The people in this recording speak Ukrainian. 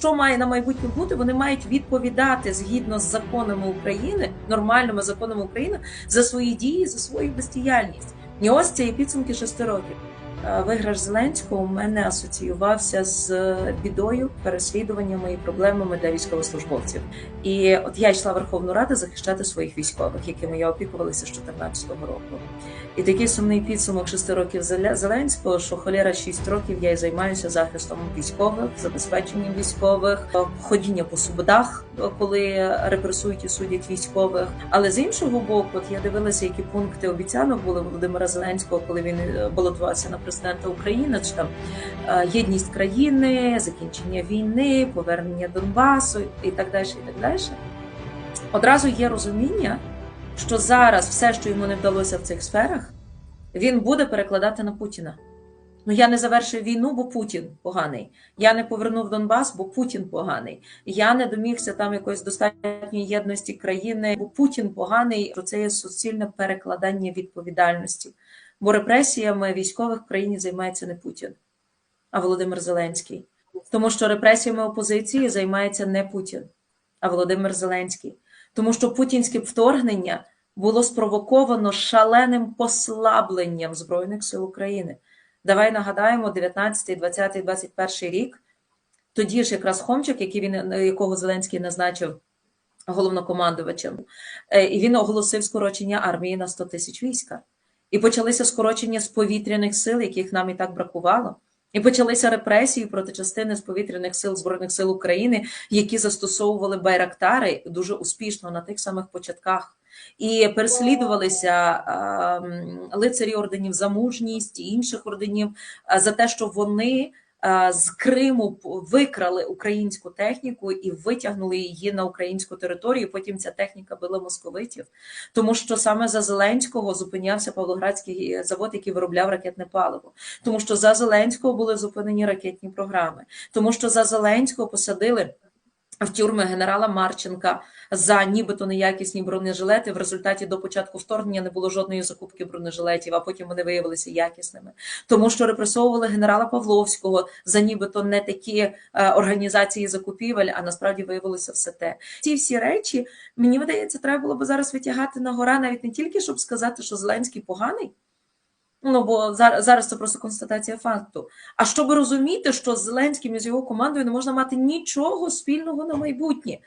Що має на майбутнє бути? Вони мають відповідати згідно з законами України, нормальними законами України за свої дії, за свою бездіяльність. І ось це і підсумки шести років. Е, Виграш Зеленського у мене асоціювався з бідою, переслідуваннями і проблемами для військовослужбовців. І от я йшла в Верховну Раду захищати своїх військових, якими я опікувалася з 2014 року. І такий сумний підсумок шести років Зеленського, що холєра 6 років я і займаюся захистом військових, забезпеченням військових, е, ходіння по судах, е, коли репресують і судять військових. Але з іншого боку, от я дивилася, які пункти обіцянок були Володимира Зеленського, коли він е, балотувався на президента України. Чи там е, єдність країни, закінчення війни, повернення Донбасу і так далі. І так далі. Одразу є розуміння, що зараз все, що йому не вдалося в цих сферах, він буде перекладати на Путіна. Ну я не завершив війну, бо Путін поганий. Я не повернув Донбас, бо Путін поганий. Я не домігся там якоїсь достатньої єдності країни, бо Путін поганий. То це є суцільне перекладання відповідальності. Бо репресіями військових в країні займається не Путін, а Володимир Зеленський. Тому що репресіями опозиції займається не Путін, а Володимир Зеленський. Тому що путінське вторгнення було спровоковано шаленим послабленням Збройних сил України. Давай нагадаємо, 19, 20, 21 рік. Тоді ж якраз Хомчик, який він, якого Зеленський назначив головнокомандувачем, е, і він оголосив скорочення армії на 100 тисяч війська. І почалися скорочення з повітряних сил, яких нам і так бракувало. І почалися репресії проти частини з повітряних сил Збройних сил України, які застосовували байрактари дуже успішно на тих самих початках. І переслідувалися ем, лицарі орденів за мужність і інших орденів е, за те, що вони з Криму викрали українську техніку і витягнули її на українську територію. Потім ця техніка била московитів, тому що саме за Зеленського зупинявся Павлоградський завод, який виробляв ракетне паливо. Тому що за Зеленського були зупинені ракетні програми, тому що за Зеленського посадили. В тюрми генерала Марченка за нібито неякісні бронежилети. В результаті до початку вторгнення не було жодної закупки бронежилетів, а потім вони виявилися якісними. Тому що репресовували генерала Павловського за нібито не такі е, організації закупівель, а насправді виявилося все те. Ці всі речі мені видається, треба було би зараз витягати на гора, навіть не тільки щоб сказати, що Зеленський поганий. Ну бо зараз, зараз це просто констатація факту. А щоб розуміти, що з Зеленським і з його командою не можна мати нічого спільного на майбутнє.